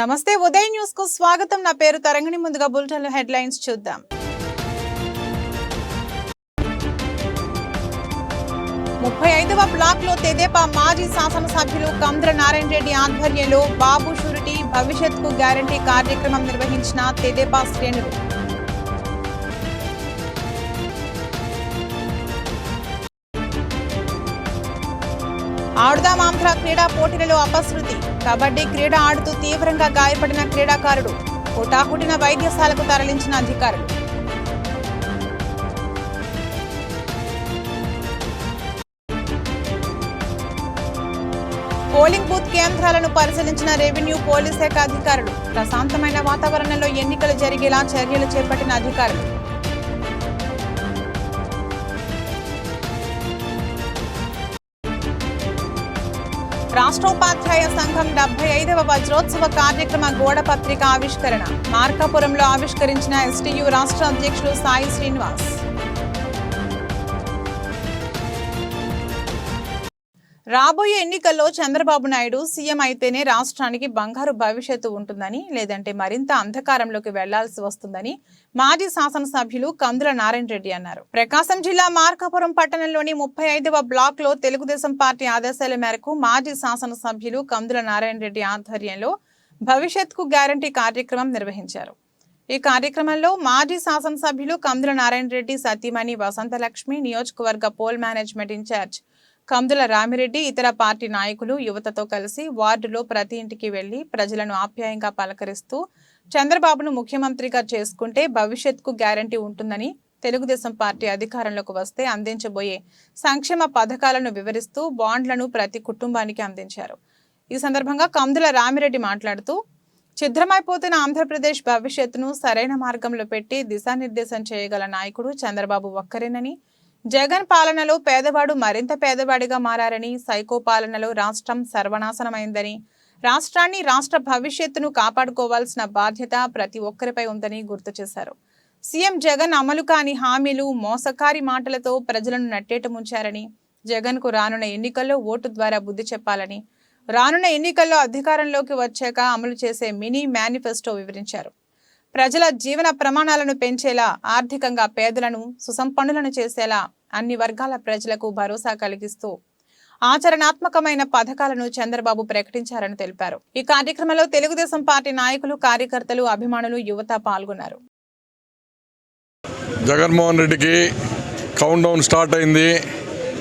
నమస్తే ఉదయ్ న్యూస్కు స్వాగతం. నా పేరు తరంగిణి. ముందుగా బులెటిన్ హెడ్లైన్స్ చూద్దాం. ముప్పై ఐదవ బ్లాక్లో తెదేపా మాజీ శాసనసభ్యులు కంద్ర నారాయణ రెడ్డి ఆధ్వర్యంలో బాబు షూరిటీ భవిష్యత్కు గ్యారంటీ కార్యక్రమం నిర్వహించిన తెదేపా శ్రేణులు. ఆడుదాం ఆంధ్ర క్రీడా పోటీలలో అపశృతి. కబడ్డీ క్రీడ ఆడుతూ తీవ్రంగా గాయపడిన క్రీడాకారుడు. హుటాహుటిన వైద్యశాలకు తరలించిన అధికారులు. పోలింగ్ బూత్ కేంద్రాలను పరిశీలించిన రెవెన్యూ పోలీస్ శాఖ అధికారులు. ప్రశాంతమైన వాతావరణంలో ఎన్నికలు జరిగేలా చర్యలు చేపట్టిన అధికారులు. రాష్ట్రోపాధ్యాయ సంఘం డెబ్బై ఐదవ వజ్రోత్సవ కార్యక్రమ గోడ పత్రిక ఆవిష్కరణ. మార్కాపురంలో ఆవిష్కరించిన ఎస్టీయు రాష్ట్ర అధ్యక్షులు సాయి శ్రీనివాస్. రాబోయే ఎన్నికల్లో చంద్రబాబు నాయుడు సీఎం అయితేనే రాష్ట్రానికి బంగారు భవిష్యత్తు ఉంటుందని లేదంటే మరింత అంధకారంలోకి వెళ్ళాల్సి వస్తుందని మాజీ శాసనసభ్యులు కందుల నారాయణ రెడ్డి అన్నారు. ప్రకాశం జిల్లా మార్కాపురం పట్టణంలోని ముప్పై ఐదవ బ్లాక్లో తెలుగుదేశం పార్టీ ఆదేశాల మేరకు మాజీ శాసనసభ్యులు కందుల నారాయణ రెడ్డి ఆధ్వర్యంలో భవిష్యత్కు గ్యారంటీ కార్యక్రమం నిర్వహించారు. ఈ కార్యక్రమంలో మాజీ శాసనసభ్యులు కందుల నారాయణ రెడ్డి సతీమణి వసంతలక్ష్మి నియోజకవర్గ poll management in-charge Kandula Ramireddy ఇతర పార్టీ నాయకులు యువతతో కలిసి వార్డులో ప్రతి ఇంటికి వెళ్ళి ప్రజలను ఆప్యాయంగా పలకరిస్తూ చంద్రబాబును ముఖ్యమంత్రిగా చేసుకుంటే భవిష్యత్కు గ్యారంటీ ఉంటుందని తెలుగుదేశం పార్టీ అధికారంలోకి వస్తే అందించబోయే సంక్షేమ పథకాలను వివరిస్తూ బాండ్లను ప్రతి కుటుంబానికి అందించారు. ఈ సందర్భంగా కందుల రామిరెడ్డి మాట్లాడుతూ ఛిద్రమైపోతున్న ఆంధ్రప్రదేశ్ భవిష్యత్తును సరైన మార్గంలో పెట్టి దిశానిర్దేశం చేయగల నాయకుడు చంద్రబాబు ఒక్కరేనని జగన్ పాలనలో పేదవాడు మరింత పేదవాడిగా మారారని సైకో పాలనలో రాష్ట్రం సర్వనాశనమైందని రాష్ట్రాన్ని రాష్ట్ర భవిష్యత్తును కాపాడుకోవాల్సిన బాధ్యత ప్రతి ఒక్కరిపై ఉందని గుర్తు చేశారు. సీఎం జగన్ అమలు కాని హామీలు మోసకారి మాటలతో ప్రజలను నట్టేటముంచారని జగన్కు రానున్న ఎన్నికల్లో ఓటు ద్వారా బుద్ధి చెప్పాలని రానున్న ఎన్నికల్లో అధికారంలోకి వచ్చాక అమలు చేసే మినీ మేనిఫెస్టో వివరించారు. ప్రజల జీవన ప్రమాణాలను పెంచేలా ఆర్థికంగా పేదలను సుసంపన్నులను చేసేలా అన్ని వర్గాల ప్రజలకు భరోసా కలిగిస్తూ ఆచరణాత్మకమైన పథకాలను చంద్రబాబు ప్రకటించారని తెలిపారు. ఈ కార్యక్రమంలో తెలుగుదేశం పార్టీ నాయకులు కార్యకర్తలు అభిమానులు యువత పాల్గొన్నారు. జగన్మోహన్ రెడ్డికి కౌంట్ డౌన్ స్టార్ట్ అయింది.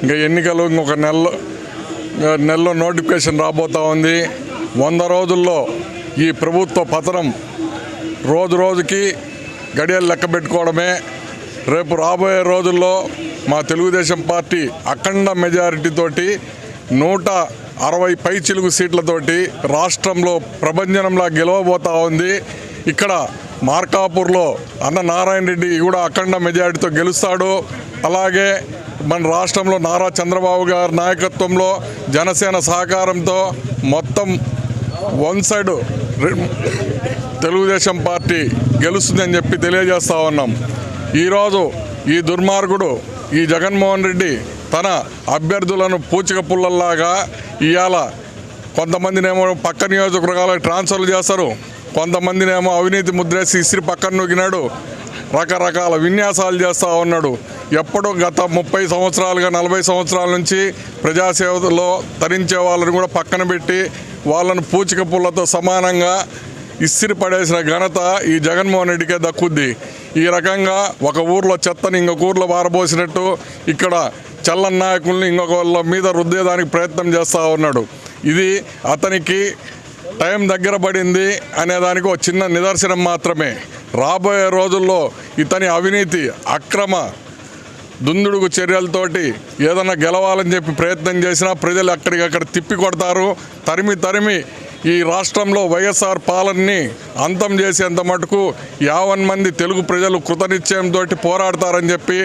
ఇంకా ఎన్నికలు ఇంకొక నెల నెలలో నోటిఫికేషన్ రాబోతా ఉంది. వంద రోజుల్లో ఈ ప్రభుత్వ పతనం రోజు రోజుకి గడియలు లెక్క పెట్టుకోవడమే. రేపు రాబోయే రోజుల్లో మా తెలుగుదేశం పార్టీ అఖండ మెజారిటీతోటి నూట అరవై పై చిలుగు సీట్లతోటి రాష్ట్రంలో ప్రభంజనంలా గెలవబోతా ఉంది. ఇక్కడ మార్కాపూర్లో అన్న నారాయణ రెడ్డి కూడా అఖండ మెజారిటీతో గెలుస్తాడు. అలాగే మన రాష్ట్రంలో నారా చంద్రబాబు గారి నాయకత్వంలో జనసేన సహకారంతో మొత్తం వన్ సైడ్ తెలుగుదేశం పార్టీ గెలుస్తుందని చెప్పి తెలియజేస్తా ఉన్నాం. ఈరోజు ఈ దుర్మార్గుడు ఈ జగన్మోహన్ రెడ్డి తన అభ్యర్థులను పూచిక పుల్లల్లాగా ఇవాళ కొంతమందినేమో పక్క నియోజకవర్గాలకు ట్రాన్స్ఫర్లు చేస్తారు కొంతమందినేమో అవినీతి ముద్రేసి ఇసిరి పక్కన నూగినాడు రకరకాల విన్యాసాలు చేస్తూ ఉన్నాడు. ఎప్పుడో గత ముప్పై సంవత్సరాలుగా నలభై సంవత్సరాల నుంచి ప్రజాసేవలో తరించే వాళ్ళని కూడా పక్కన పెట్టి వాళ్ళను పూచిక పుల్లతో సమానంగా ఇస్సిరి పడేసిన ఘనత ఈ జగన్మోహన్ రెడ్డికే దక్కుద్ది. ఈ రకంగా ఒక ఊర్లో చెత్తని ఇంకొక ఊర్లో వారబోసినట్టు ఇక్కడ చల్లన్ నాయకుల్ని ఇంకొక వాళ్ళ మీద రుద్దేదానికి ప్రయత్నం చేస్తూ ఉన్నాడు. ఇది అతనికి టైం దగ్గర పడింది అనేదానికి ఒక చిన్న నిదర్శనం మాత్రమే. రాబోయే రోజుల్లో ఇతని అవినీతి అక్రమ దుందుడుగు చర్యలతోటి ఏదన్నా గెలవాలని చెప్పి ప్రయత్నం చేసినా ప్రజలు అక్కడికక్కడ తిప్పి కొడతారు. తరిమి తరిమి ఈ రాష్ట్రంలో వైఎస్ఆర్ పాలనని అంతం చేసేంత మటుకు యావన్ మంది తెలుగు ప్రజలు కృతనిశ్చయంతో పోరాడతారని చెప్పి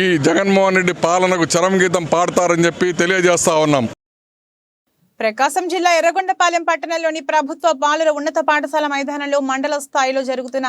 ఈ జగన్మోహన్ రెడ్డి పాలనకు చరంగీతం పాడతారని చెప్పి తెలియజేస్తా ఉన్నాం. ప్రకాశం జిల్లా ఎర్రగొండపాలెం పట్టణంలోని ప్రభుత్వ బాలుర ఉన్నత పాఠశాల మైదానంలో మండల స్థాయిలో జరుగుతున్న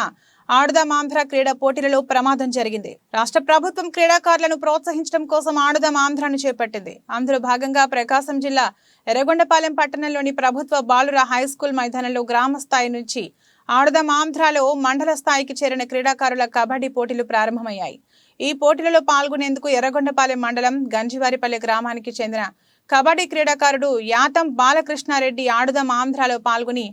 ఆడుదాం ఆంధ్ర క్రీడా పోటీలలో ప్రమాదం జరిగింది. రాష్ట్ర ప్రభుత్వం క్రీడాకారులను ప్రోత్సహించడం కోసం ఆడుదాం ఆంధ్రను చేపట్టింది. అందులో భాగంగా ప్రకాశం జిల్లా ఎర్రగొండపాలెం పట్టణంలోని ప్రభుత్వ బాలుర హై స్కూల్ మైదానంలో గ్రామ స్థాయి నుంచి ఆడదాం ఆంధ్రాలో మండల స్థాయికి చేరిన క్రీడాకారుల కబడ్డీ పోటీలు ప్రారంభమయ్యాయి. ఈ పోటీలలో పాల్గొనేందుకు ఎర్రగొండపాలెం మండలం గంజివారిపల్లె గ్రామానికి చెందిన కబడ్డీ క్రీడాకారుడు యాతం బాలకృష్ణారెడ్డి ఆడుదాం ఆంధ్రాలో పాల్గొని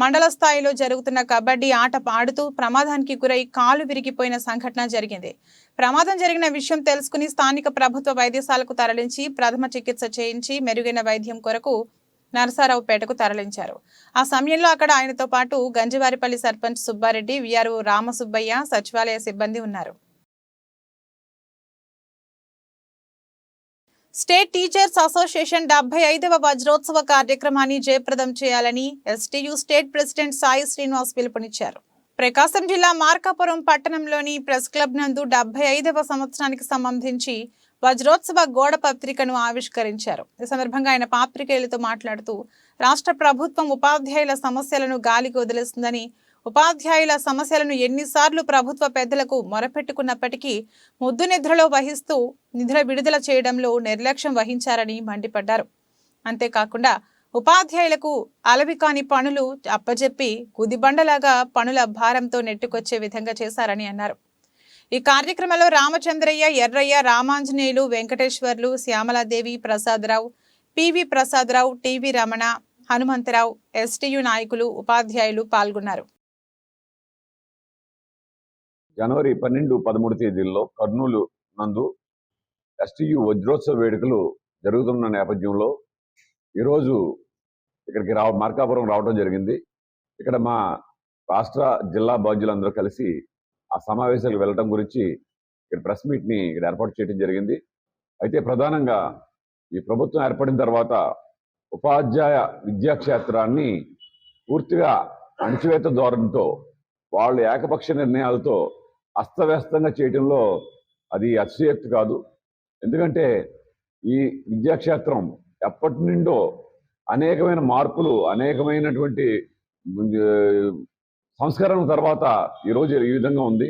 మండల స్థాయిలో జరుగుతున్న కబడ్డీ ఆట ఆడుతూ ప్రమాదానికి గురై కాలు విరిగిపోయిన సంఘటన జరిగింది. ప్రమాదం జరిగిన విషయం తెలుసుకుని స్థానిక ప్రభుత్వ వైద్యశాలకు తరలించి ప్రథమ చికిత్స చేయించి మెరుగైన వైద్యం కొరకు నరసారావుపేటకు తరలించారు. ఆ సమయంలో అక్కడ ఆయనతో పాటు గంజివారిపల్లి సర్పంచ్ సుబ్బారెడ్డి విఆర్ఓ రామసుబ్బయ్య సచివాలయ సిబ్బంది ఉన్నారు. స్టేట్ టీచర్స్ అసోసియేషన్ డెబ్బై ఐదవ వజ్రోత్సవ కార్యక్రమాన్ని జయప్రదం చేయాలని STU state president Sai Srinivas పిలుపునిచ్చారు. ప్రకాశం జిల్లా మార్కాపురం పట్టణంలోని ప్రెస్ క్లబ్ నందు డెబ్బై ఐదవ సంవత్సరానికి సంబంధించి వజ్రోత్సవ గోడ పత్రికను ఆవిష్కరించారు. ఈ సందర్భంగా ఆయన పాత్రికేయులతో మాట్లాడుతూ రాష్ట్ర ప్రభుత్వం ఉపాధ్యాయుల సమస్యలను గాలికి వదిలేస్తుందని ఉపాధ్యాయుల సమస్యలను ఎన్నిసార్లు ప్రభుత్వ పెద్దలకు మొరపెట్టుకున్నప్పటికీ ముద్దు నిద్రలో వహిస్తూ నిధుల విడుదల చేయడంలో నిర్లక్ష్యం వహించారని మండిపడ్డారు. అంతేకాకుండా ఉపాధ్యాయులకు అలవి కాని పనులు అప్పజెప్పి గుదిబండలాగా పనుల భారంతో నెట్టుకొచ్చే విధంగా చేశారని అన్నారు. ఈ కార్యక్రమంలో Ramachandraiah Erraiah Ramanjaneyulu Venkateswarlu Syamaladevi Prasadarao PV Prasadarao TV Ramana Hanumantharao STU నాయకులు ఉపాధ్యాయులు పాల్గొన్నారు. జనవరి పన్నెండు పదమూడు తేదీల్లో కర్నూలు నందు ఎస్టియు వజ్రోత్సవ వేడుకలు జరుగుతున్న నేపథ్యంలో ఈరోజు ఇక్కడికి రావ మార్కాపురం రావడం జరిగింది. ఇక్కడ మా రాష్ట్ర జిల్లా బాధ్యులందరూ కలిసి ఆ సమావేశాలకు వెళ్ళడం గురించి ఇక్కడ ప్రెస్ మీట్ని ఇక్కడ ఏర్పాటు చేయడం జరిగింది. అయితే ప్రధానంగా ఈ ప్రభుత్వం ఏర్పడిన తర్వాత ఉపాధ్యాయ విద్యాక్షేత్రాన్ని పూర్తిగా అణచివేత ధోరణితో వాళ్ళు ఏకపక్ష నిర్ణయాలతో అస్తవ్యస్తంగా చేయటంలో అది అతిశయక్తి కాదు. ఎందుకంటే ఈ విద్యాక్షేత్రం ఎప్పటి నుండో అనేకమైన మార్పులు అనేకమైనటువంటి సంస్కరణ సంస్కరణల తర్వాత ఈరోజు ఈ విధంగా ఉంది.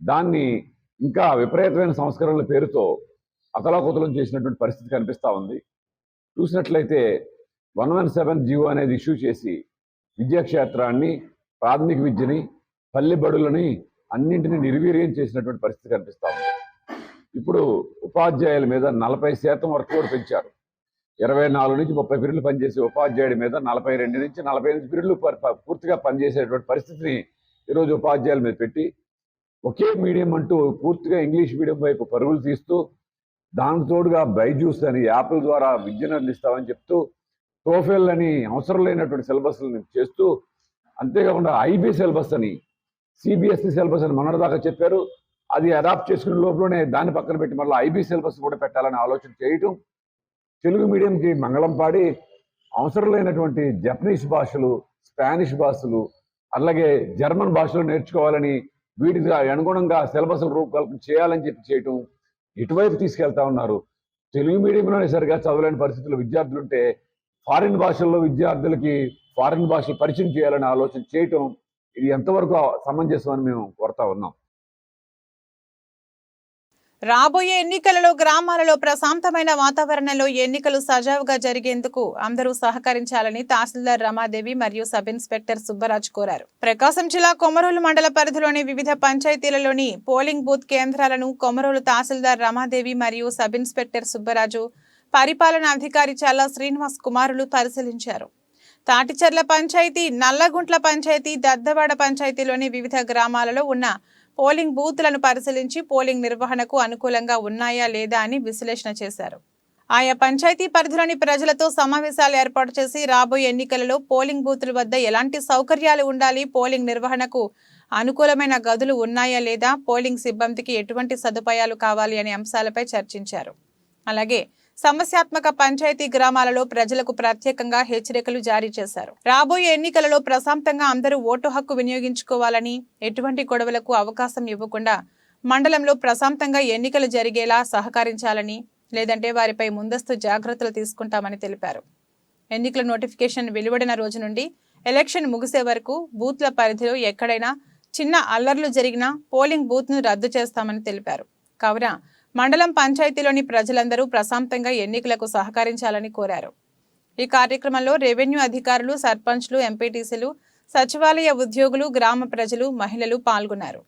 దాన్ని ఇంకా విపరీతమైన సంస్కరణల పేరుతో అతలాకుతలం చేసినటువంటి పరిస్థితి కనిపిస్తూ ఉంది. చూసినట్లయితే వన్ వన్ సెవెన్ జీవో అనేది ఇష్యూ చేసి విద్యాక్షేత్రాన్ని ప్రాథమిక విద్యని పల్లెబడులని అన్నింటినీ నిర్వీర్యం చేసినటువంటి పరిస్థితి కనిపిస్తా ఉంది. ఇప్పుడు ఉపాధ్యాయుల మీద నలభై శాతం వరకు కూడా పెంచారు. ఇరవై నాలుగు నుంచి ముప్పై పీరియడ్లు పనిచేసే ఉపాధ్యాయుడి మీద నలభై రెండు నుంచి నలభై ఎనిమిది పీరియడ్లు పూర్తిగా పనిచేసేటువంటి పరిస్థితిని ఈరోజు ఉపాధ్యాయుల మీద పెట్టి ఒకే మీడియం అంటూ పూర్తిగా ఇంగ్లీష్ మీడియం వైపు పరుగులు తీస్తూ దానికి తోడుగా బైజూస్ అని యాప్ల ద్వారా విద్యను అందిస్తామని చెప్తూ టోఫెల్ అని అవసరం లేనటువంటి సిలబస్లను చేస్తూ అంతేకాకుండా ఐబీ సిలబస్ అని సిబిఎస్ఈ సిలబస్ అని మొన్నటిదాకా చెప్పారు. అది అడాప్ట్ చేసుకునే లోపలనే దాన్ని పక్కన పెట్టి మళ్ళీ ఐబీ సిలబస్ కూడా పెట్టాలని ఆలోచన చేయటం. తెలుగు మీడియంకి మంగళం పాడి అవసరం లేనటువంటి జపనీస్ భాషలు స్పానిష్ భాషలు అలాగే జర్మన్ భాషలు నేర్చుకోవాలని వీటికి అనుగుణంగా సిలబస్ రూపకల్పన చేయాలని చెప్పి చేయటం ఇటువైపు తీసుకెళ్తా ఉన్నారు. తెలుగు మీడియంలోనే సరిగా చదవలేని పరిస్థితుల్లో విద్యార్థులు ఉంటే ఫారిన్ భాషల్లో విద్యార్థులకి ఫారిన్ భాషలు పరిచయం చేయాలని ఆలోచన చేయటం ఇది ఎంతవరకు సమంజసం అని మేము కోరుతా ఉన్నాం. రాబోయే ఎన్నికలలో గ్రామాలలో ప్రశాంతమైన వాతావరణంలో ఎన్నికలు సజావుగా జరిగేందుకు అందరూ సహకరించాలని తహసీల్దార్ రమాదేవి మరియు సబ్ ఇన్స్పెక్టర్ సుబ్బరాజ్ కోరారు. ప్రకాశం జిల్లా కొమరోలు మండల పరిధిలోని వివిధ పంచాయతీలలోని పోలింగ్ బూత్ కేంద్రాలను కొమరోలు తహసీల్దార్ రమాదేవి మరియు సబ్ ఇన్స్పెక్టర్ సుబ్బరాజు పరిపాలనా అధికారి చల్లా శ్రీనివాస్ కుమారులు పరిశీలించారు. తాటిచెర్ల పంచాయతీ నల్లగుంట్ల పంచాయతీ దద్దవాడ పంచాయతీలోని వివిధ గ్రామాలలో ఉన్న పోలింగ్ బూత్లను పరిశీలించి పోలింగ్ నిర్వహణకు అనుకూలంగా ఉన్నాయా లేదా అని విశ్లేషణ చేశారు. ఆయా పంచాయతీ పరిధిలోని ప్రజలతో సమావేశాలు ఏర్పాటు చేసి రాబోయే ఎన్నికలలో పోలింగ్ బూతుల వద్ద ఎలాంటి సౌకర్యాలు ఉండాలి పోలింగ్ నిర్వహణకు అనుకూలమైన గదులు ఉన్నాయా లేదా పోలింగ్ సిబ్బందికి ఎటువంటి సదుపాయాలు కావాలి అనే అంశాలపై చర్చించారు. అలాగే సమస్యాత్మక పంచాయతీ గ్రామాలలో ప్రజలకు ప్రత్యేకంగా హెచ్చరికలు జారీ చేశారు. రాబోయే ఎన్నికలలో ప్రశాంతంగా అందరూ ఓటు హక్కు వినియోగించుకోవాలని ఎటువంటి గొడవలకు అవకాశం ఇవ్వకుండా మండలంలో ప్రశాంతంగా ఎన్నికలు జరిగేలా సహకరించాలని లేదంటే వారిపై ముందస్తు జాగ్రత్తలు తీసుకుంటామని తెలిపారు. ఎన్నికల నోటిఫికేషన్ వెలువడిన రోజు నుండి ఎలక్షన్ ముగిసే వరకు బూత్ల పరిధిలో ఎక్కడైనా చిన్న అల్లర్లు జరిగినా పోలింగ్ బూత్ను రద్దు చేస్తామని తెలిపారు. కావున మండలం పంచాయతీలోని ప్రజలందరూ ప్రశాంతంగా ఎన్నికలకు సహకరించాలని కోరారు. ఈ కార్యక్రమంలో రెవెన్యూ అధికారులు సర్పంచ్లు ఎంపీటీసీలు సచివాలయ ఉద్యోగులు గ్రామ ప్రజలు మహిళలు పాల్గొన్నారు.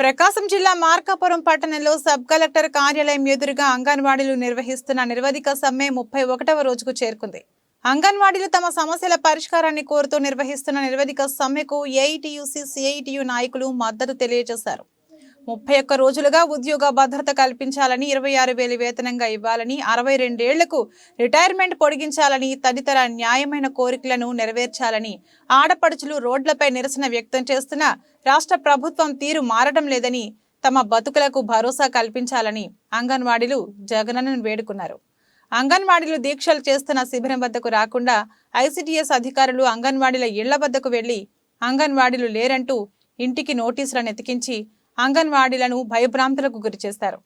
ప్రకాశం జిల్లా మార్కాపురం పట్టణంలో సబ్ కలెక్టర్ కార్యాలయం ఎదురుగా అంగన్వాడీలు నిర్వహిస్తున్న నిరవధిక సమ్మె ముప్పై ఒకటవ రోజుకు చేరుకుంది. అంగన్వాడీలు తమ సమస్యల పరిష్కారాన్ని కోరుతూ నిర్వహిస్తున్న నిరవధిక సమ్మెకు ఏఐటియుసి సిఐటియు నాయకులు మద్దతు తెలియజేశారు. ముప్పై ఒక్క రోజులుగా ఉద్యోగ భద్రత కల్పించాలని ఇరవై ఆరు వేలు వేతనంగా ఇవ్వాలని అరవై రెండేళ్ళకు రిటైర్మెంట్ పొడిగించాలని తదితర న్యాయమైన కోరికలను నెరవేర్చాలని ఆడపడుచులు రోడ్లపై నిరసన వ్యక్తం చేస్తున్న రాష్ట్ర ప్రభుత్వం తీరు మారడం లేదని తమ బతుకులకు భరోసా కల్పించాలని అంగన్వాడీలు జగనన్నను వేడుకున్నారు. అంగన్వాడీలు దీక్షలు చేస్తున్న శిబిరం వద్దకు రాకుండా ఐసిడిఎస్ అధికారులు అంగన్వాడీల ఇళ్ళ వద్దకు వెళ్ళి అంగన్వాడీలు లేరంటూ ఇంటికి నోటీసులను ఎతికించి అంగన్వాడీలను భయభ్రాంతులకు గురిచేస్తారు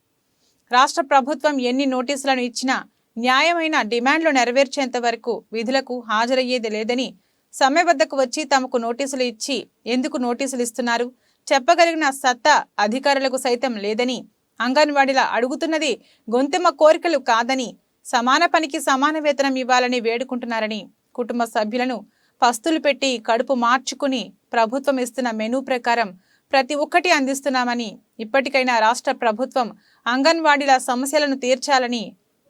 రాష్ట్ర ప్రభుత్వం ఎన్ని నోటీసులను ఇచ్చినా న్యాయమైన డిమాండ్లు నెరవేర్చేంత వరకు విధులకు హాజరయ్యేది లేదని సమ్మె వద్దకు వచ్చి తమకు నోటీసులు ఇచ్చి ఎందుకు నోటీసులు ఇస్తున్నారు? చెప్పగలిగిన సత్తా అధికారులకు సైతం లేదని అంగన్వాడీల అడుగుతున్నది గొంతెమ్మ కోరికలు కాదని సమాన పనికి సమాన వేతనం ఇవ్వాలని వేడుకుంటున్నారని కుటుంబ సభ్యులను పస్తులు పెట్టి కడుపు మార్చుకుని ప్రభుత్వం ఇస్తున్న మెనూ ప్రకారం ప్రతి ఒక్కటి అందిస్తున్నామని ఇప్పటికైనా రాష్ట్ర ప్రభుత్వం అంగన్వాడీల సమస్యలను తీర్చాలని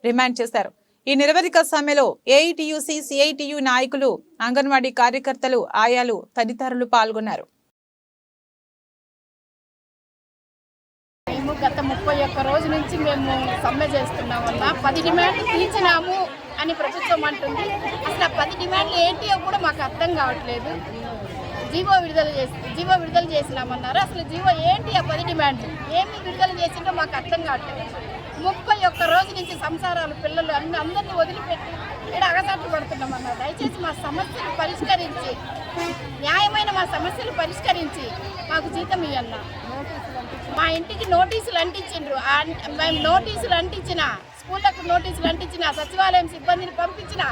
డిమాండ్ చేశారు. ఈ నిరవధిక సమ్మెలో ఏఐటియుసి సిఐటియు నాయకులు అంగన్వాడీ కార్యకర్తలు ఆయాలు తదితరులు పాల్గొన్నారు. గత ముప్పై ఒక్క రోజు నుంచి మేము సమ్మె చేస్తున్నామన్నా పది డిమాండ్లు తీర్చినాము అని ప్రభుత్వం అంటుంది. అసలు ఆ పది డిమాండ్లు ఏంటియో కూడా మాకు అర్థం కావట్లేదు. జీవో విడుదల చేసి జీవో విడుదల చేసినామన్నారు. అసలు జీవో ఏంటి ఆ పది డిమాండ్లు ఏమి విడుదల చేసిందో మాకు అర్థం కావట్లేదు. ముప్పై ఒక్క రోజు నుంచి సంసారాలు పిల్లలు అన్ని అందరినీ వదిలిపెట్టి ఇక్కడ అగసాట్లు పడుతున్నామన్నారు. దయచేసి మా సమస్యలు పరిష్కరించి న్యాయమైన మా సమస్యలు పరిష్కరించి మాకు జీతం ఇవ్వన్న మా ఇంటికి నోటీసులు అంటించిండ్రు. అంట- మేము నోటీసులు అంటించిన స్కూళ్ళకు నోటీసులు అంటించిన సచివాలయం సిబ్బందిని పంపించిన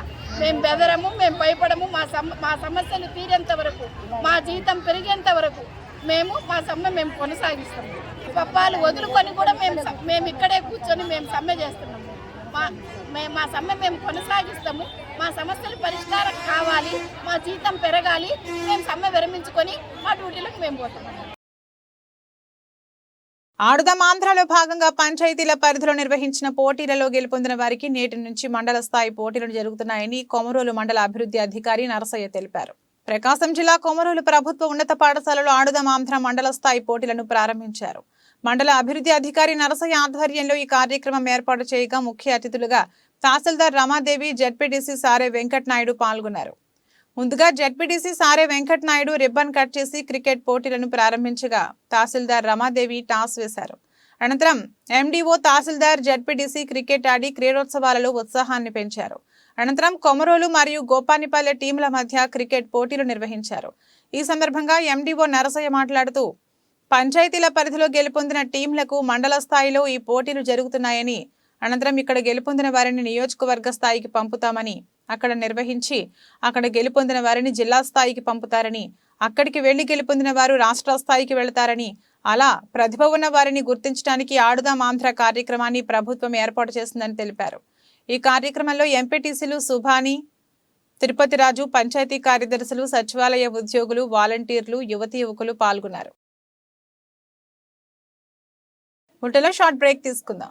మేము బెదరము మేము భయపడము మా సమ మా సమస్యలు తీరేంత వరకు మా జీతం పెరిగేంత వరకు మేము మా సమ్మె మేము కొనసాగిస్తాము పప్పాలు వదులుకొని కూడా మేము మేము ఇక్కడే కూర్చొని మేము సమ్మె చేస్తున్నాము మా మేము మా సమ్మె మేము కొనసాగిస్తాము. మా సమస్యలు పరిష్కారం కావాలి మా జీతం పెరగాలి మేము సమ్మె విరమించుకొని మా డ్యూటీలకు మేము పోతాము ఆడుదాం ఆంధ్రాలో భాగంగా పంచాయతీల పరిధిలో నిర్వహించిన పోటీలలో గెలుపొందిన వారికి నేటి నుంచి మండల స్థాయి పోటీలు జరుగుతున్నాయని కొమరోలు మండల అభివృద్ధి అధికారి నరసయ్య తెలిపారు. ప్రకాశం జిల్లా కొమరోలు ప్రభుత్వ ఉన్నత పాఠశాలలో ఆడుదాం ఆంధ్ర మండల స్థాయి పోటీలను ప్రారంభించారు. మండల అభివృద్ధి అధికారి నరసయ్య ఆధ్వర్యంలో ఈ కార్యక్రమం ఏర్పాటు చేయగా ముఖ్య అతిథులుగా తహసీల్దార్ రమాదేవి జడ్పీటీసీ సారే వెంకట్ నాయుడు పాల్గొన్నారు. ముందుగా ZPTC Sare Venkat Naidu ribbon cut చేసి క్రికెట్ పోటీలను ప్రారంభించగా తహసీల్దార్ రమాదేవి టాస్ వేశారు. అనంతరం ఎండీఓ తహసీల్దార్ జడ్పీటీసీ క్రికెట్ ఆడి క్రీడోత్సవాలలో ఉత్సాహాన్ని పెంచారు. అనంతరం కొమరోలు మరియు గోపానిపల్లె టీంల మధ్య క్రికెట్ పోటీలు నిర్వహించారు. ఈ సందర్భంగా ఎండీఓ నరసయ్య మాట్లాడుతూ పంచాయతీల పరిధిలో గెలుపొందిన టీంలకు మండల స్థాయిలో ఈ పోటీలు జరుగుతున్నాయని అనంతరం ఇక్కడ గెలుపొందిన వారిని నియోజకవర్గ స్థాయికి పంపుతామని అక్కడ నిర్వహించి అక్కడ గెలుపొందిన వారిని జిల్లా స్థాయికి పంపుతారని అక్కడికి వెళ్ళి గెలుపొందిన వారు రాష్ట్ర స్థాయికి వెళతారని అలా ప్రతిభ ఉన్న వారిని గుర్తించడానికి ఆడుదాం ఆంధ్ర కార్యక్రమాన్ని ప్రభుత్వం ఏర్పాటు చేసిందని తెలిపారు. ఈ కార్యక్రమంలో ఎంపీటీసీలు సుభాని తిరుపతి రాజు పంచాయతీ కార్యదర్శులు సచివాలయ ఉద్యోగులు వాలంటీర్లు యువతి యువకులు పాల్గొన్నారు. బుట్టలో షార్ట్ బ్రేక్ తీసుకుందాం.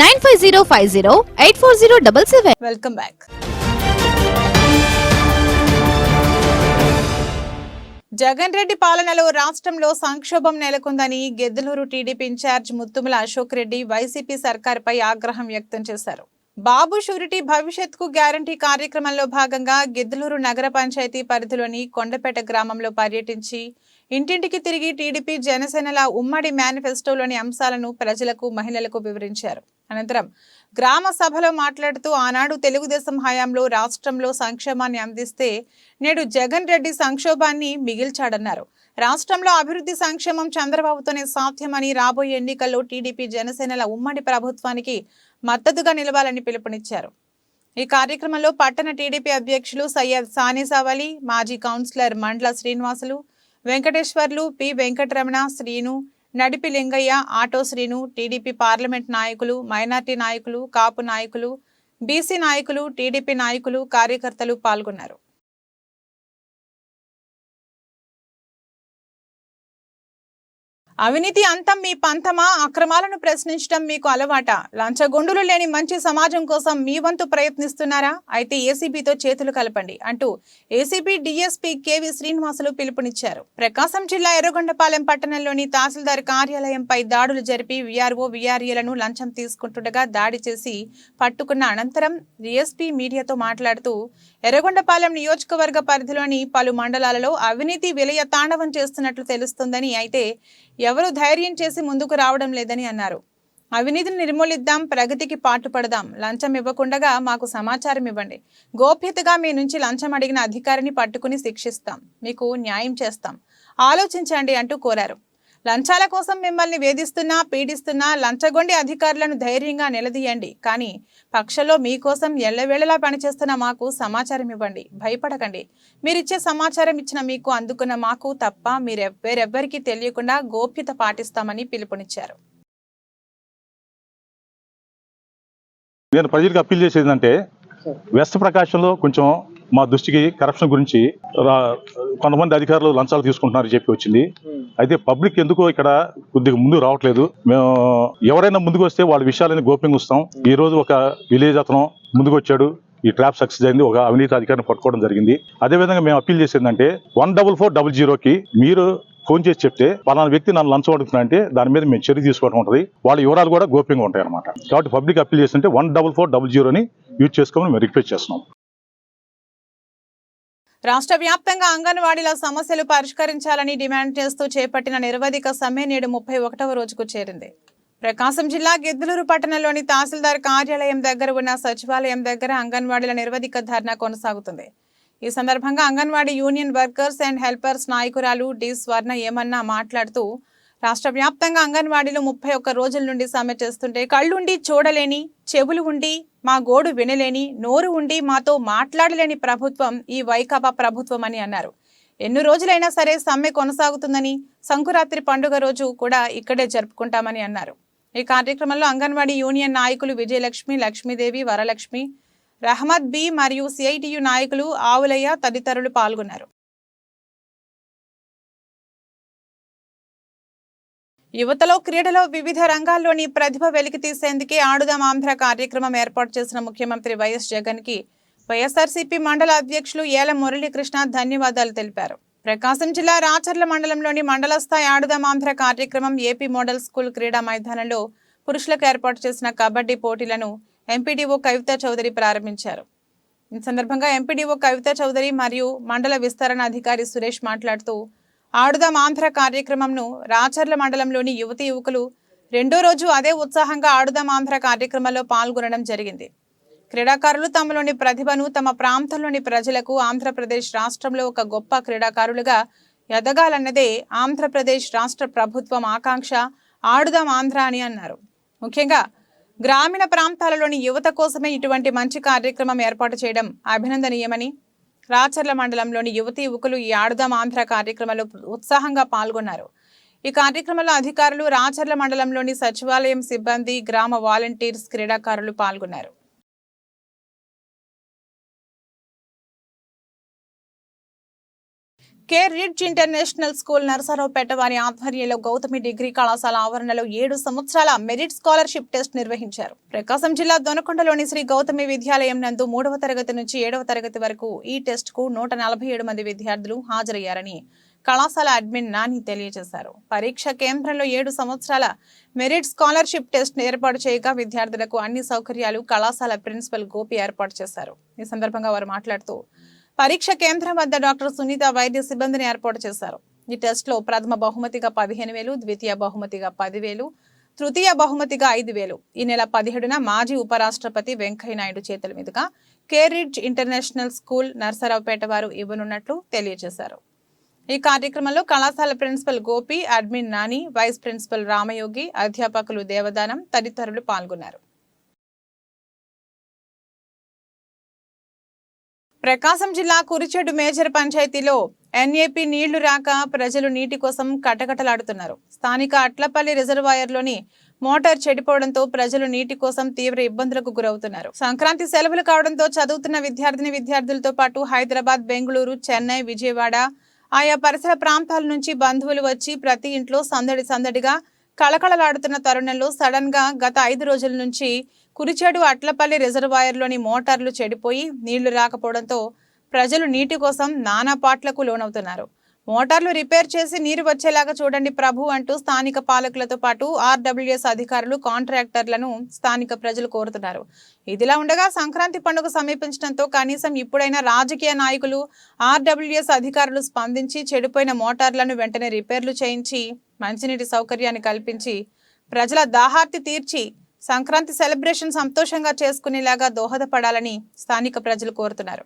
nine five zero five zero eight four zero double seven. Welcome back. Jagan Reddy పాలనలో రాష్ట్రంలో సంక్షోభం నెలకొందని Giddaluru TDP in-charge Muthumula Ashok Reddy YCP సర్కార్పై ఆగ్రహం వ్యక్తం చేశారు. బాబు షూరిటీ భవిష్యత్కు గ్యారంటీ కార్యక్రమంలో భాగంగా గిద్దలూరు నగర పంచాయతీ పరిధిలోని కొండపేట గ్రామంలో పర్యటించి ఇంటింటికి తిరిగి టీడీపీ జనసేనల ఉమ్మడి మేనిఫెస్టోలోని అంశాలను ప్రజలకు మహిళలకు వివరించారు. అనంతరం గ్రామ సభలో మాట్లాడుతూ ఆనాడు తెలుగుదేశం హయాంలో రాష్ట్రంలో సంక్షేమాన్ని అందిస్తే నేడు జగన్ రెడ్డి సంక్షోభాన్ని మిగిల్చాడన్నారు. రాష్ట్రంలో అభివృద్ధి సంక్షేమం చంద్రబాబుతోనే సాధ్యమని రాబోయే ఎన్నికల్లో టీడీపీ జనసేనల ఉమ్మడి ప్రభుత్వానికి మద్దతుగా నిలవాలని పిలుపునిచ్చారు. ఈ కార్యక్రమంలో పట్టణ టీడీపీ అధ్యక్షులు సయ్యద్ సానేసావలి మాజీ councillor Mandla Srinivasulu Venkateswarlu P Venkataramana Srinu Nadipi Lingaiah auto Srinu TDP parliament నాయకులు మైనార్టీ నాయకులు కాపు నాయకులు బీసీ నాయకులు టీడీపీ నాయకులు కార్యకర్తలు పాల్గొన్నారు. అవినీతి అంతం మీ పంతమా అక్రమాలను ప్రశ్నించడం మీకు అలవాట? లంచగొండులు లేని మంచి సమాజం కోసం మీ వంతు ప్రయత్నిస్తున్నారా? అయితే ఏసీబీతో చేతులు కలపండి అంటూ ఏసీబీ డీఎస్పీ కేవి శ్రీనివాసులు పిలుపునిచ్చారు. ప్రకాశం జిల్లా ఎర్రగొండపాలెం పట్టణంలోని తహసీల్దార్ కార్యాలయంపై దాడులు జరిపి వీఆర్ఓ వీఆర్ఏలను లంచం తీసుకుంటుండగా దాడి చేసి పట్టుకున్న అనంతరం డీఎస్పీ మీడియాతో మాట్లాడుతూ ఎర్రగొండపాలెం నియోజకవర్గ పరిధిలోని పలు మండలాలలో అవినీతి విలయ తాండవం చేస్తున్నట్లు తెలుస్తుందని అయితే ఎవరు ధైర్యం చేసి ముందుకు రావడం లేదని అన్నారు. అవినీతిని నిర్మూలిద్దాం ప్రగతికి పాటుపడదాం లంచం ఇవ్వకుండగా మాకు సమాచారం ఇవ్వండి. గోప్యతగా మీ నుంచి లంచం అడిగిన అధికారిని పట్టుకుని శిక్షిస్తాం. మీకు న్యాయం చేస్తాం. ఆలోచించండి అంటూ కోరారు. లంచాల కోసం మిమ్మల్ని వేధిస్తున్నా పీడిస్తున్నా లంచగొండి అధికారులను ధైర్యంగా నిలదీయండి. కానీ పక్షంలో మీకోసం ఎల్లవేళలా పనిచేస్తున్న మాకు సమాచారం ఇవ్వండి. భయపడకండి. మీరిచ్చే సమాచారం ఇచ్చిన మీకు అందుకున్న మాకు తప్ప మీరె వేరెవ్వరికీ తెలియకుండా గోప్యత పాటిస్తామని పిలుపునిచ్చారు. నేను ప్రజలకు అప్పీల్ చేసేది ఏంటంటే వెస్ట్ ప్రకాశంలో కొంచెం మా దృష్టికి కరప్షన్ గురించి కొంతమంది అధికారులు లంచాలు తీసుకుంటున్నారు చెప్పి వచ్చింది. అయితే పబ్లిక్ ఎందుకో ఇక్కడ కొద్దిగా ముందు రావట్లేదు. మేము ఎవరైనా ముందుకు వస్తే వాళ్ళ విషయాలని గోప్యంగా వస్తాం ఈ రోజు ఒక విలేజ్ అతను ముందుకు వచ్చాడు ఈ ట్రాప్ సక్సెస్ అయింది. ఒక అవినీతి అధికారిని పట్టుకోవడం జరిగింది. అదేవిధంగా మేము అప్పీల్ చేసేదంటే వన్ డబుల్ ఫోర్ డబుల్ జీరోకి మీరు ఫోన్ చేసి చెప్తే పలానా వ్యక్తి నన్ను లంచం అడుగుతున్నా అంటే దాని మీద మేము చర్య తీసుకోవడం ఉంటుంది. వాళ్ళ వివరాలు కూడా గోప్యంగా ఉంటాయి అనమాట కాబట్టి పబ్లిక్ అప్పీల్ చేస్తుంటే వన్ డబుల్ ఫోర్ డబుల్ జీరోని యూజ్ చేసుకోమని మేము రిక్వెస్ట్ చేస్తున్నాం. రాష్ట్ర వ్యాప్తంగా అంగన్వాడీల సమస్యలు పరిష్కరించాలని డిమాండ్ చేస్తూ చేపట్టిన నిరవధిక సమ్మె నేడు ముప్పై ఒకటవ రోజుకు చేరింది. ప్రకాశం జిల్లా గిద్దలూరు పట్టణంలోని తహసీల్దార్ కార్యాలయం దగ్గర ఉన్న సచివాలయం దగ్గర అంగన్వాడీల నిరవధిక ధర్నా కొనసాగుతుంది. ఈ సందర్భంగా anganwadi union workers and helpers నాయకురాలు డి స్వర్ణ ఏమన్నా మాట్లాడుతూ రాష్ట్ర వ్యాప్తంగా అంగన్వాడీలో ముప్పై ఒక్క రోజుల నుండి సమ్మె చేస్తుంటే కళ్ళుండి చూడలేని చెవులు ఉండి మా గోడు వినలేని నోరు ఉండి మాతో మాట్లాడలేని ప్రభుత్వం ఈ వైకాపా ప్రభుత్వం అని అన్నారు. ఎన్ని రోజులైనా సరే సమ్మె కొనసాగుతుందని సంకురాత్రి పండుగ రోజు కూడా ఇక్కడే జరుపుకుంటామని అన్నారు. ఈ కార్యక్రమంలో అంగన్వాడీ యూనియన్ నాయకులు విజయలక్ష్మి లక్ష్మీదేవి వరలక్ష్మి రహమద్ బి మరియు సిఐటియు నాయకులు ఆవులయ్య తదితరులు పాల్గొన్నారు. యువతలో క్రీడలో వివిధ రంగాల్లోని ప్రతిభ వెలికి తీసేందుకే ఆడుదాం ఆంధ్ర కార్యక్రమం ఏర్పాటు చేసిన ముఖ్యమంత్రి వైఎస్ జగన్కి వైఎస్ఆర్సీపీ మండల అధ్యక్షులు ఏల మురళీకృష్ణ ధన్యవాదాలు తెలిపారు. ప్రకాశం జిల్లా రాచర్ల మండలంలోని మండల స్థాయి ఆడుదాం ఆంధ్ర కార్యక్రమం ఏపీ మోడల్ స్కూల్ క్రీడా మైదానంలో పురుషులకు ఏర్పాటు చేసిన కబడ్డీ పోటీలను ఎంపీడీఓ కవిత చౌదరి ప్రారంభించారు. ఈ సందర్భంగా ఎంపీడీఓ కవిత చౌదరి మరియు మండల విస్తరణ అధికారి సురేష్ మాట్లాడుతూ ఆడుదాం ఆంధ్ర కార్యక్రమంను రాచర్ల మండలంలోని యువతి యువకులు రెండో రోజు అదే ఉత్సాహంగా ఆడుదాం ఆంధ్ర కార్యక్రమంలో పాల్గొనడం జరిగింది. క్రీడాకారులు తమలోని ప్రతిభను తమ ప్రాంతంలోని ప్రజలకు ఆంధ్రప్రదేశ్ రాష్ట్రంలో ఒక గొప్ప క్రీడాకారులుగా ఎదగాలన్నదే ఆంధ్రప్రదేశ్ రాష్ట్ర ప్రభుత్వం ఆకాంక్ష. ఆడుదాం ఆంధ్ర అని అన్నారు. ముఖ్యంగా గ్రామీణ ప్రాంతాలలోని యువత కోసమే ఇటువంటి మంచి కార్యక్రమం ఏర్పాటు చేయడం అభినందనీయమని రాచర్ల మండలంలోని యువతి యువకులు ఈ ఆడుదాం ఆంధ్ర కార్యక్రమంలో ఉత్సాహంగా పాల్గొన్నారు. ఈ కార్యక్రమంలో అధికారులు రాచర్ల మండలంలోని సచివాలయం సిబ్బంది గ్రామ వాలంటీర్స్ క్రీడాకారులు పాల్గొన్నారు. K ridge international school Narasaraopet వారి ఆధ్వర్యంలో గౌతమి డిగ్రీ కళాశాల ఆవరణలో ఏడు సంవత్సరాల మెరిట్ స్కాలర్షిప్ టెస్ట్ నిర్వహించారు. ప్రకాశం జిల్లా దొనకొండలోని శ్రీ గౌతమి విద్యాలయం నందు మూడవ తరగతి నుంచి ఏడవ తరగతి వరకు ఈ టెస్ట్కు నూట నలభై ఏడు మంది విద్యార్థులు హాజరయ్యారని కళాశాల అడ్మిన్ నాని తెలియజేశారు. పరీక్ష కేంద్రంలో ఏడు సంవత్సరాల మెరిట్ స్కాలర్షిప్ టెస్ట్ ఏర్పాటు చేయగా విద్యార్థులకు అన్ని సౌకర్యాలు కళాశాల ప్రిన్సిపల్ గోపి ఏర్పాటు చేశారు. ఈ సందర్భంగా వారు మాట్లాడుతూ పరీక్ష కేంద్రం వద్ద డాక్టర్ సునీత వైద్య సిబ్బందిని ఏర్పాటు చేశారు. ఈ టెస్ట్లో ప్రథమ బహుమతిగా పదిహేను వేలు ద్వితీయ బహుమతిగా పదివేలు తృతీయ బహుమతిగా ఐదు వేలు. ఈ నెల పదిహేడున మాజీ ఉపరాష్ట్రపతి వెంకయ్యనాయుడు చేతుల మీదుగా కేరిడ్జ్ ఇంటర్నేషనల్ స్కూల్ నర్సరావుపేట వారు ఇవ్వనున్నట్లు తెలియజేశారు. ఈ కార్యక్రమంలో కళాశాల principal Gopi admin Nani vice principal Ramayogi అధ్యాపకులు దేవదానం తదితరులు పాల్గొన్నారు. ప్రకాశం జిల్లా కురిచెడు మేజర్ పంచాయతీలో ఎన్ఏపి నీళ్ళు రాక ప్రజలు నీటి కోసం కటకటలాడుతున్నారు. స్థానిక అట్లపల్లి రిజర్వాయర్లోని మోటార్ చెడిపోవడంతో ప్రజలు నీటి కోసం తీవ్ర ఇబ్బందులకు గురవుతున్నారు. సంక్రాంతి సెలవులు కావడంతో చదువుతున్న విద్యార్థిని విద్యార్థులతో పాటు హైదరాబాద్ బెంగళూరు చెన్నై విజయవాడ ఆయా పరిసర ప్రాంతాల నుంచి బంధువులు వచ్చి ప్రతి ఇంట్లో సందడి సందడిగా కళకళలాడుతున్న తరుణంలో సడన్గా గత ఐదు రోజుల నుంచి కురిచేడు అట్లపల్లి రిజర్వాయర్లోని మోటార్లు చెడిపోయి నీళ్ళు రాకపోవడంతో ప్రజలు నీటి కోసం నానా పాట్లకు లోనవుతున్నారు. మోటార్లు రిపేర్ చేసి నీరు వచ్చేలాగా చూడండి ప్రభు అంటూ స్థానిక పాలకులతో పాటు ఆర్డబ్ల్యూఎస్ అధికారులు కాంట్రాక్టర్లను స్థానిక ప్రజలు కోరుతున్నారు. ఇదిలా ఉండగా సంక్రాంతి పండుగ సమీపించడంతో కనీసం ఇప్పుడైనా రాజకీయ నాయకులు ఆర్డబ్ల్యూఎస్ అధికారులు స్పందించి చెడిపోయిన మోటార్లను వెంటనే రిపేర్లు చేయించి మంచినీటి సౌకర్యాన్ని కల్పించి ప్రజల దాహార్తి తీర్చి సంక్రాంతి సెలబ్రేషన్ సంతోషంగా చేసుకునేలాగా దోహదపడాలని స్థానిక ప్రజలు కోరుతున్నారు.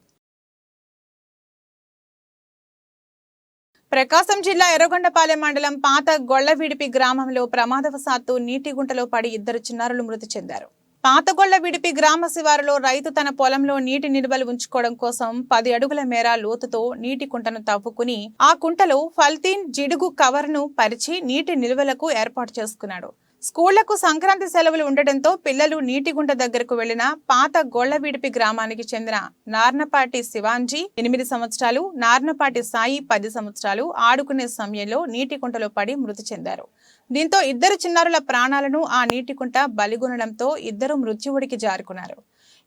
ప్రకాశం జిల్లా ఎర్రగొండపాలెం మండలం పాత గొళ్ళవిడిపి గ్రామంలో ప్రమాదవశాత్తు నీటి గుంటలో పడి ఇద్దరు చిన్నారులు మృతి చెందారు. పాతగొళ్ళ విడిపి గ్రామ శివారులో రైతు తన పొలంలో నీటి నిల్వలు ఉంచుకోవడం కోసం పది అడుగుల మేర లోతుతో నీటి కుంటను తవ్వుకుని ఆ కుంటలో ఫల్తీన్ జిడుగు కవర్ను పరిచి నీటి నిల్వలకు ఏర్పాటు చేసుకున్నాడు. స్కూళ్ళకు సంక్రాంతి సెలవులు ఉండటంతో పిల్లలు నీటిగుంట దగ్గరకు వెళ్ళిన పాత గొళ్ళవీడిపి గ్రామానికి చెందిన నార్నపాటి శివాంజీ ఎనిమిది సంవత్సరాలు నార్నపాటి సాయి పది సంవత్సరాలు ఆడుకునే సమయంలో నీటికుంటలో పడి మృతి చెందారు. దీంతో ఇద్దరు చిన్నారుల ప్రాణాలను ఆ నీటికుంట బలిగొనడంతో ఇద్దరు మృత్యువుడికి జారుకున్నారు.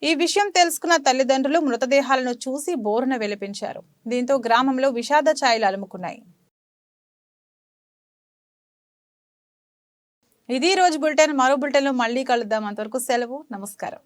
ఈ విషయం తెలుసుకున్న తల్లిదండ్రులు మృతదేహాలను చూసి బోరున వెలిపించారు. దీంతో గ్రామంలో విషాద ఛాయలు అలుముకున్నాయి. ఇది రోజు బులెటిన్ మరో బులెటిన్లో మళ్ళీ కలుద్దాం. అంతవరకు సెలవు నమస్కారం.